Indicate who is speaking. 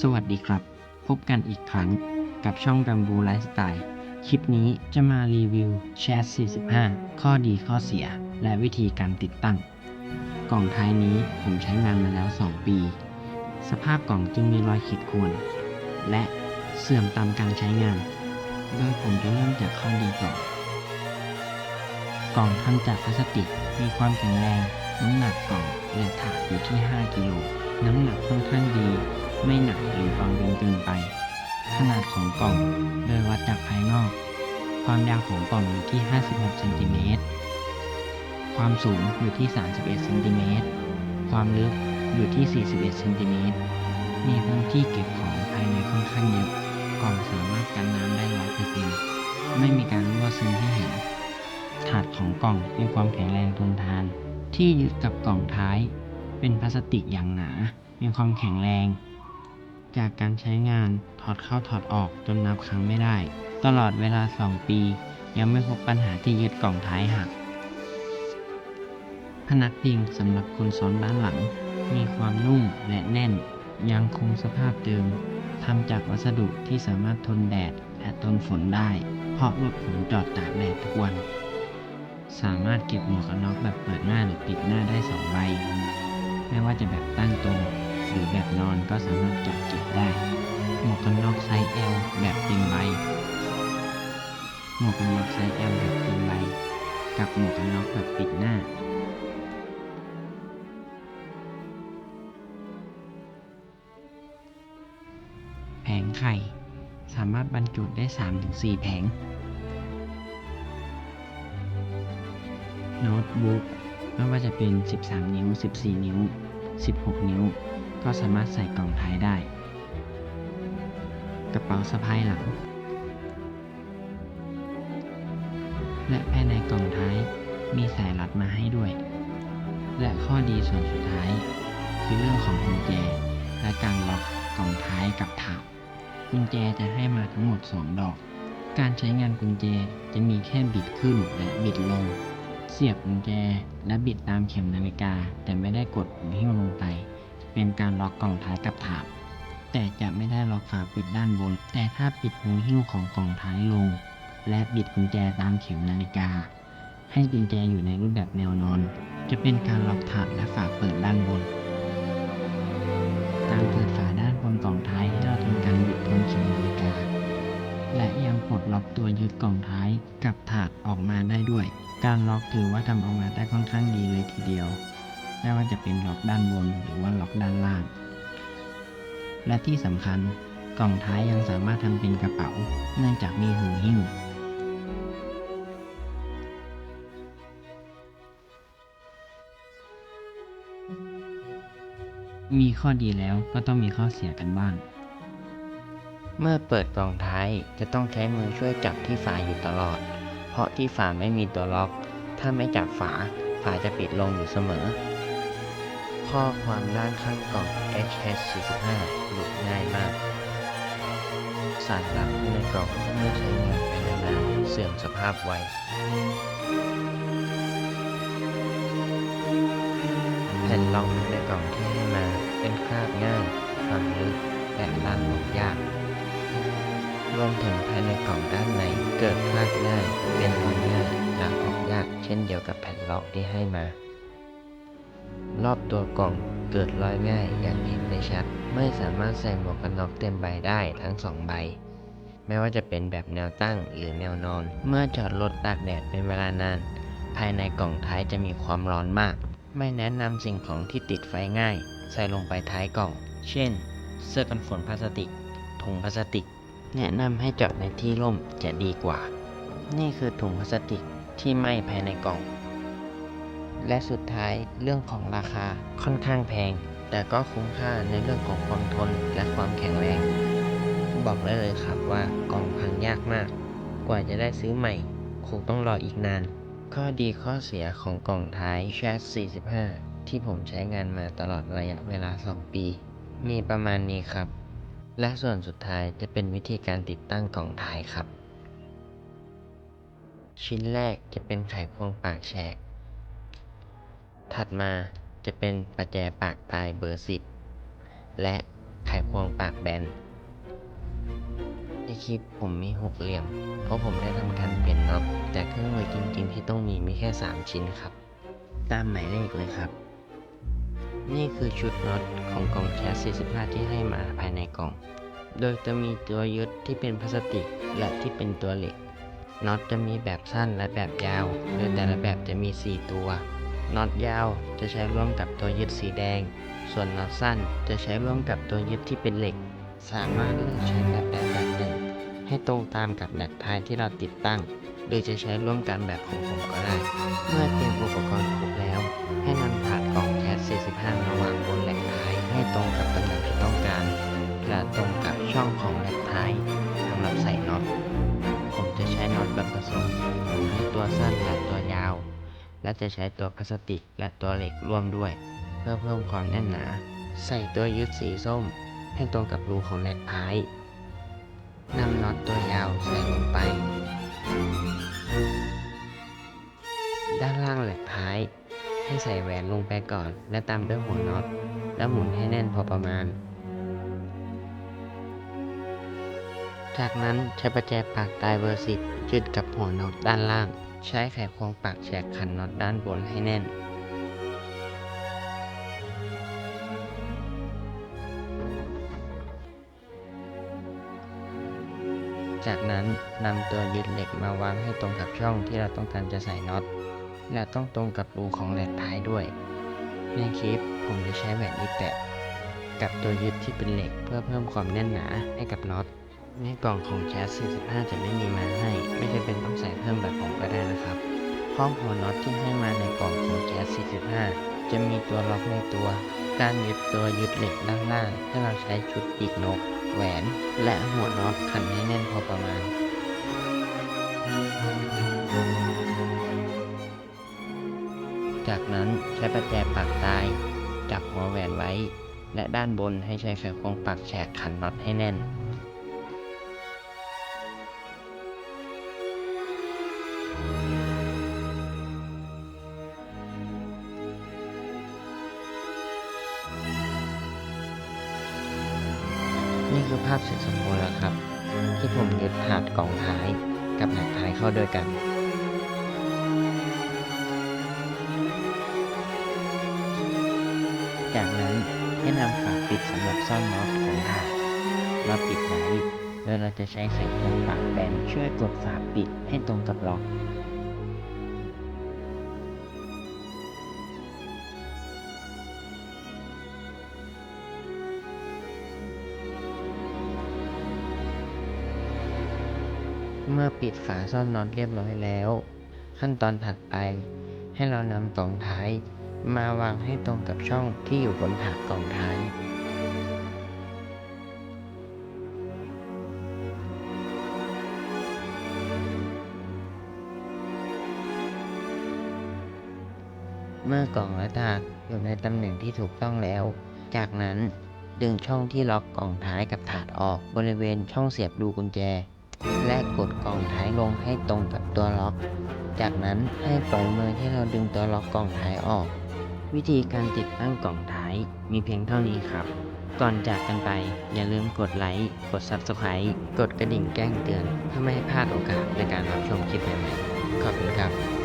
Speaker 1: สวัสดีครับ พบกันอีกครั้งกับช่อง Bamboo Lifestyle คลิปนี้จะมารีวิว Chat 45 ข้อดีข้อเสีย และวิธีการติดตั้ง กล่องท้ายนี้ผมใช้งานมาแล้ว 2 ปี สภาพกล่องจึงมีรอยขีดข่วน และเสื่อมตามการใช้งาน โดยผมจะเริ่มจากข้อดีก่อน กล่องทำจากพลาสติกมีความแข็งแรง น้ำหนักกล่องและถาดอยู่ที่ 5 กิโล น้ำหนักค่อนข้างดี ไม่หนักหรือเบาจนเกินไป ขนาดของกล่องโดยวัดจากภายนอก ความยาวของกล่องอยู่ที่ 56เซนติเมตร ความสูงอยู่ที่ 31เซนติเมตร ความลึกอยู่ที่ 41เซนติเมตร มีพื้นที่เก็บของภายในค่อนข้างเยอะ กล่องสามารถกันน้ำได้ร้อยเปอร์เซ็นต์ไม่มีการรั่วซึมให้เห็น ถาดของกล่องมีความแข็งแรงทนทาน ที่ยึดกับกล่องท้าย เป็นพลาสติกอย่างหนา มีความแข็งแรง จากการใช้งานถอดเข้าถอดออกจนนับครั้งไม่ได้ ตลอดเวลา 2 ปี ยังไม่พบปัญหาที่ยึดกล่องท้ายหัก พนักพิงสำหรับคนซ้อนด้านหลัง มีความนุ่มและแน่น ยังคงสภาพเดิมทำจากวัสดุที่สามารถทนแดดและทนฝนได้ เพราะรถผมจอดตากแดดทุกวัน สามารถเก็บหมวกกันน็อกแบบเปิดหน้าหรือปิดหน้าได้สองใบ ไม่ว่าจะแบบตั้งตรง แบบนอนก็สามารถจับเก็บได้ หมวกกันน็อกไซส์ L แบบเต็มใบ หมวกกันน็อกไซส์ L แบบเต็มใบ กับหมวกกันน็อกแบบปิดหน้าแผงไข่ สามารถบรรจุได้ 3-4 แผง โน้ตบุ๊กไม่ว่าจะเป็น 13 นิ้ว 14 นิ้ว 16 นิ้ว ก็สามารถใส่กล่องท้ายได้ กระเป๋าสะพายหลัง และภายในกล่องท้ายมีสายรัดมาให้ด้วย และข้อดีส่วนสุดท้าย คือเรื่องของกุญแจ และการล็อกกล่องท้ายกับถาดกุญแจจะให้มาทั้งหมด 2 ดอก การใช้งานกุญแจจะมีแค่บิดขึ้นและบิดลง เสียบกุญแจและบิดตามเข็มนาฬิกา แต่ไม่ได้กดหูหิ้วลงไป เป็นการล็อกกล่องท้ายกับถาดแต่จะไม่ได้ล็อกฝาปิดด้านบน แต่ถ้าปิดหูหิ้วของกล่องท้ายลง และบิดกุญแจตามเข็มนาฬิกา ให้กุญแจอยู่ในรูปแบบแนวนอน จะเป็นการล็อกถาดและฝาเปิดด้านบน การเปิดฝาด้านบนกล่องท้ายให้เราทำการบิดทนเข็มนาฬิกา และยังปลดล็อกตัวยึดกล่องท้ายกับถาดออกมาได้ด้วย การล็อกถือว่าทำออกมาได้ค่อนข้างดีเลยทีเดียว ไม่ว่าจะเป็นล็อกด้านบนหรือว่าล็อกด้านล่าง และที่สำคัญกล่องท้ายยังสามารถทำเป็นกระเป๋า เนื่องจากมีหูหิ้วมีข้อดีแล้วก็ต้องมีข้อเสียกันบ้าง เมื่อเปิดกล่องท้ายจะต้องใช้มือช่วยจับที่ฝาอยู่ตลอด เพราะที่ฝาไม่มีตัวล็อก ถ้าไม่จับฝาฝาจะปิดลงอยู่เสมอ ข้อความด้านข้างกล่อง HS45 หลุดง่ายมาก สารลับในกล่องเมื่อใช้งานไปนานๆเสื่อมสภาพไวแผ่นรองในกล่องที่ให้มาเป็นคราบง่ายฟังลึกและล้างออกยากรวมถึงภายในกล่องด้านในเกิดคราบง่ายเป็นรอยง่ายล้างออกยากเช่นเดียวกับแผ่นล็อกที่ให้มา รอบตัวกล่องเกิดรอยง่ายอย่างเห็นได้ชัด ไม่สามารถใส่หมวกกันน็อกเต็มใบได้ทั้งสองใบ ไม่ว่าจะเป็นแบบแนวตั้งหรือแนวนอน เมื่อจอดรถตากแดดเป็นเวลานาน ภายในกล่องท้ายจะมีความร้อนมาก ไม่แนะนำสิ่งของที่ติดไฟง่าย ใส่ลงไปท้ายกล่อง เช่น เสื้อกันฝนพลาสติก ถุงพลาสติก แนะนำให้จอดในที่ร่มจะดีกว่า นี่คือถุงพลาสติกที่ไหม้ภายในกล่อง และสุดท้ายเรื่องของราคาค่อนข้างแพง แต่ก็คุ้มค่าในเรื่องของความทนและความแข็งแรง บอกได้เลยครับว่ากล่องพังยากมาก กว่าจะได้ซื้อใหม่คงต้องรออีกนาน ข้อดีข้อเสียของกล่องท้าย Chat 45 ที่ผมใช้งานมาตลอดระยะเวลา 2 ปี มีประมาณนี้ครับ และส่วนสุดท้ายจะเป็นวิธีการติดตั้งกล่องท้ายครับ ชิ้นแรกจะเป็นไขควงปากแฉก ถัดมาจะเป็นประแจปากตายเบอร์ 10 และไขควงปากแบนในคลิปผมมีหกเหลี่ยม เพราะผมได้ทำการเปลี่ยนน็อตแต่เครื่องมือจริงๆที่ต้องมีมีแค่ 3 ชิ้นครับ ตามหมายเลขเลยครับ นี่คือชุดน็อตของกล่องแชส45 ที่ให้มาภายในกล่อง โดยจะมีตัวยึดที่เป็นพลาสติกและที่เป็นตัวเหล็กน็อตจะมีแบบสั้นและแบบยาว โดยแต่ละแบบจะมี 4 ตัว น็อตยาวจะใช้ร่วมกับตัวยึดสีแดง ส่วนน็อตสั้นจะใช้ร่วมกับตัวยึดที่เป็นเหล็ก สามารถเลือกใช้แบบใดแบบหนึ่ง ให้ตรงตามกับแหลกท้ายที่เราติดตั้ง หรือจะใช้ร่วมกันแบบของผมก็ได้ เมื่อเตรียมอุปกรณ์ครบแล้ว ให้นำถาดกล่องแก๊ส45 มาวางบนแหลกท้าย ให้ตรงกับตำแหน่งที่ต้องการและตรงกับช่องของแหลกท้ายสำหรับใส่น็อตผมจะใช้น็อตแบบผสมทั้งตัวสั้นและตัว และจะใช้ตัวพลาสติกและตัวเหล็กร่วมด้วย เพื่อเพิ่มความแน่นหนา ใส่ตัวยึดสีส้ม ให้ตรงกับรูของแหลกท้ายนำน็อตตัวยาวใส่ลงไป ด้านล่างแหลกท้าย ให้ใส่แหวนลงไปก่อน และตามด้วยหัวน็อต แล้วหมุนให้แน่นพอประมาณ จากนั้นใช้ประแจปากตายเบอร์สิบยึดกับหัวน็อตด้านล่าง ใช้ไขควงปากแฉกขันน็อตด้านบนให้แน่น จากนั้นนำตัวยึดเหล็กมาวางให้ตรงกับช่องที่เราต้องการจะใส่น็อต และต้องตรงกับรูของแหลกท้ายด้วย ในคลิปผมจะใช้แหวนอีแตะกับตัวยึดที่เป็นเหล็กเพื่อเพิ่มความแน่นหนาให้กับน็อต ในกล่องของแชส45 จะไม่มีมาให้ ไม่จำเป็นต้องใส่เพิ่มแบบผมก็ได้นะครับเพราะหัวน็อตที่ให้มาในกล่องของแชส45 จะมีตัวล็อกในตัว การยึดตัวยึดเหล็กด้านล่างให้เราใช้ชุดปีกนก แหวน และหัวน็อตขันให้แน่นพอประมาณจากนั้นใช้ประแจปากตาย จับหัวแหวนไว้ และด้านบนให้ใช้ไขควงปักแฉกขันน็อตให้แน่น ที่ผมยึดถาดกล่องท้ายกับแหลกท้ายเข้าด้วยกัน จากนั้นให้นำฝาปิดสำหรับซ่อนน็อตของถาดมาปิดไว้โดยเราจะใช้ไขควงปากแบนช่วยกดฝาปิดให้ตรงกับล็อก มื่อปิดฝาซ่อนน็อตเรียบร้อยแล้ว ขั้นตอนถัดไป ให้เรานำกล่องท้าย มาวางให้ตรงกับช่องที่อยู่บนถาดกล่องท้ายเมื่อกล่องและถาดอยู่ในตำแหน่งที่ถูกต้องแล้ว จากนั้นดึงช่องที่ล็อกกล่องท้ายกับถาดออกบริเวณช่องเสียบรูกุญแจ และกดกล่องท้ายลงให้ตรงกับตัวล็อก จากนั้นให้ปล่อยมือที่เราดึงตัวล็อกกล่องท้ายออก วิธีการติดตั้งกล่องท้ายมีเพียงเท่านี้ครับ ก่อนจากกันไปอย่าลืมกดไลค์ กด Subscribe กดกระดิ่งแจ้งเตือน เพื่อไม่ให้พลาดโอกาสในการรับชมคลิปใหม่ๆขอบคุณครับ